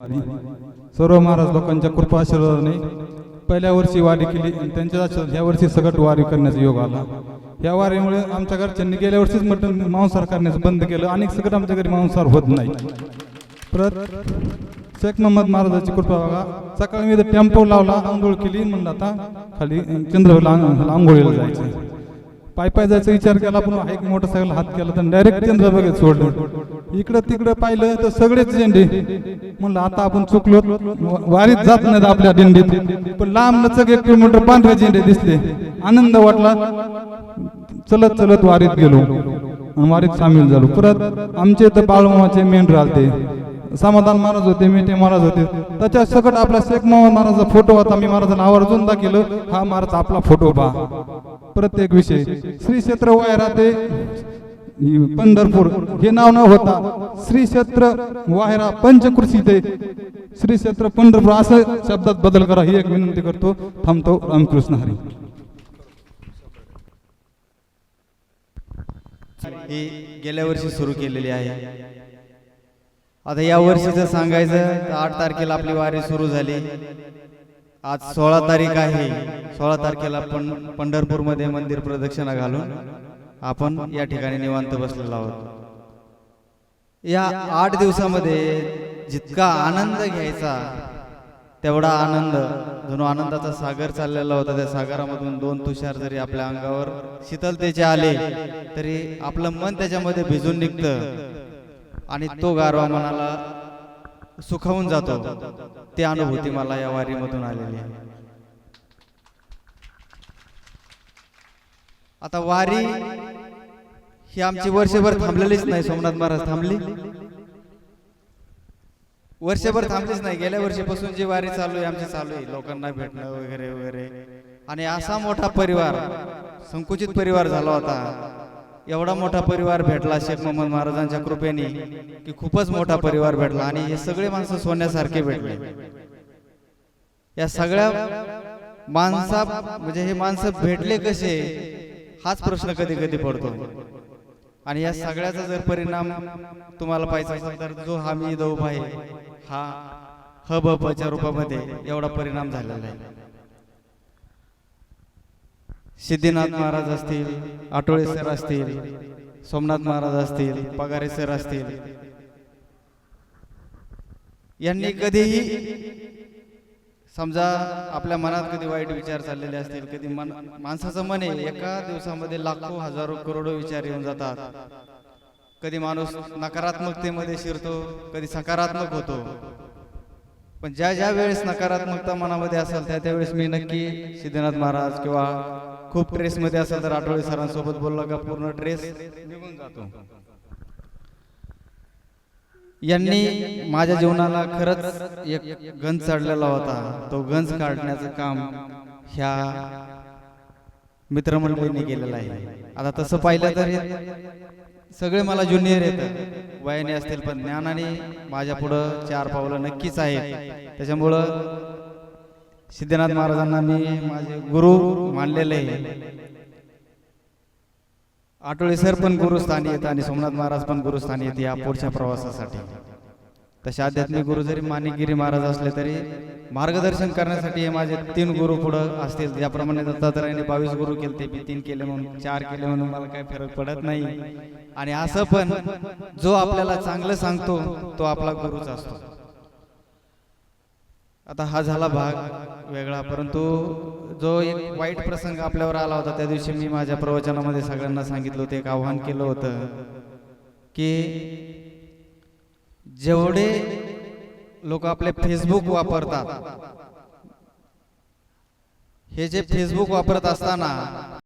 सर्व महाराज लोकांच्या कृपा आशीर्वादाने पहिल्या वर्षी वारी केली आणि त्यांच्या आशीर्वाद ह्या वर्षी सगट वारी करण्याचा योग आला. या वारीमुळे आमच्या घरच्यांनी गेल्या वर्षीच मटण मांसाहार करण्याचं बंद केलं. आणि सगळं आमच्या घरी मांसाहार होत नाही. परत शेख मोहम्मद महाराजाची कृपा बघा. सकाळी मी टेम्पो लावला आंघोळ केली म्हणलं आता खाली चंद्रला आंघोळीला जायचं पाय पाय जायचा विचार केला पण एक मोटरसायकल हात केला तर डायरेक्ट चंद्र बघत सोडलं. इकडं तिकडं पाहिलं तर सगळेच झेंडे. म्हणलं आता आपण चुकलो वारीत जात नाहीत आपल्या दिंडीत. पण लांब लचक एक किलोमीटर पांढरे झेंडे दिसले. आनंद वाटला. चलत चलत वारीत गेलो. आणि वारीत सामील झालो. परत आमचे इथं बाळमामाचे मेंढ राहते. समाधान महाराज होते मेटे महाराज होते. त्याच्या सकट आपला शेख मोहम्मद महाराजचा फोटो होता. मी महाराजांना आवर्जून दाखिलं हा महाराज आपला फोटो पहा. प्रत्येक विषय. श्री क्षेत्र वायरा राहते. पंढरपूर हे नाव न होता श्री क्षेत्र वायरा पंचकृषी ते श्री क्षेत्र पंढरपूर असं शब्दात बदल करा. ही एक विनंती करतो. थांबतो. रामकृष्ण हरी. ही गेल्या वर्षी सुरू केलेली आहे. आता या वर्षी जर सांगायचं तर आठ तारखेला आपली वारी सुरू झाली. आज सोळा तारीख आहे. सोळा तारखेला पण पंढरपूरमध्ये मंदिर प्रदक्षिणा घालून आपण या ठिकाणी निवांत बसलेलो आहोत. या आठ दिवसामध्ये जितका आनंद घ्यायचा तेवढा आनंद जणू आनंदाचा सागर चाललेला होता त्या सागरामधून दोन तुषार जरी आपल्या अंगावर शीतलतेचे आले तरी आपलं मन त्याच्यामध्ये भिजून निघतं. आणि तो गारवा मनाला सुखावून जातो. ती अनुभूती मला या वारीमधून आलेली आहे. आता वारी ही आमची वर्षभर थांबलेलीच नाही सोमनाथ महाराज थांबली. वर्षभर थांबलीच नाही गेल्या वर्षीपासून जी वारी चालू आहे आमची चालू आहे. लोकांना भेटणं वगैरे वगैरे. आणि असा मोठा परिवार संकुचित परिवार झाला होता. एवढा मोठा परिवार भेटला शेख मोहम्मद महाराजांच्या कृपेने की खूपच मोठा परिवार भेटला. आणि हे सगळे माणसं सोन्यासारखे भेटले. या सगळ्या माणसा म्हणजे हे माणसं भेटले कसे? हाच प्रश्न कधी कधी पडतो. आणि या सगळ्याचा जर परिणाम तुम्हाला पाहिजे असेल तर जो हा मी दौभ आहे हा ह ब रूपामध्ये एवढा परिणाम झालेला आहे. सिद्धिनाथ महाराज असतील आठोळे सर असतील सोमनाथ महाराज असतील पगारे सर असतील यांनी कधीही समजा आपल्या मनात कधी वाईट विचार चाललेले असतील कधी मन माणसाचं मन आहे एका दिवसामध्ये लाखो हजारो करोडो विचार येऊन जातात. कधी माणूस नकारात्मकतेमध्ये शिरतो कधी सकारात्मक होतो. पण ज्या ज्या वेळेस नकारात्मकता मनामध्ये असेल त्या त्यावेळेस मी नक्की सिद्धनाथ महाराज किंवा खूप ट्रेसमध्ये असेल तर आठवडे सरांसोबत बोलला का पूर्ण ट्रेस निघून जातो. यांनी माझ्या जीवनाला खरंच एक गंज चढलेला होता. तो गंज काढण्याचं काम ह्या मित्रमंडळींनी केलेलं आहे. आता तसं पाहिलं तर सगळे मला ज्युनियर आहेत वयाने असतील पण ज्ञानाने माझ्या पुढं चार पावलं नक्कीच आहेत. त्याच्यामुळं सिद्धनाथ महाराजांना मी माझे गुरु मानलेले आहे. आठवळे सर पण गुरुस्थानी येत आणि सोमनाथ महाराज पण गुरुस्थानी येते या पुढच्या प्रवासासाठी. तसे आध्यात्मिक गुरु जरी माणिकगिरी महाराज असले तरी मार्गदर्शन करण्यासाठी हे माझे तीन गुरु पुढं असतील. ज्याप्रमाणे दत्तात्रयाने बावीस गुरु केले ते मी तीन केले म्हणून चार केले म्हणून मला काही फरक पडत नाही. आणि असं पण जो आपल्याला चांगलं सांगतो तो आपला गुरुच असतो. आता हा झाला भाग वेगळा परंतु जो एक वाईट प्रसंग आपल्यावर आला होता त्या दिवशी मी माझ्या प्रवचनामध्ये सगळ्यांना सांगितलं होतं एक आव्हान केलं होतं की जेवढे लोक आपले फेसबुक वापरतात हे जे फेसबुक वापरत असताना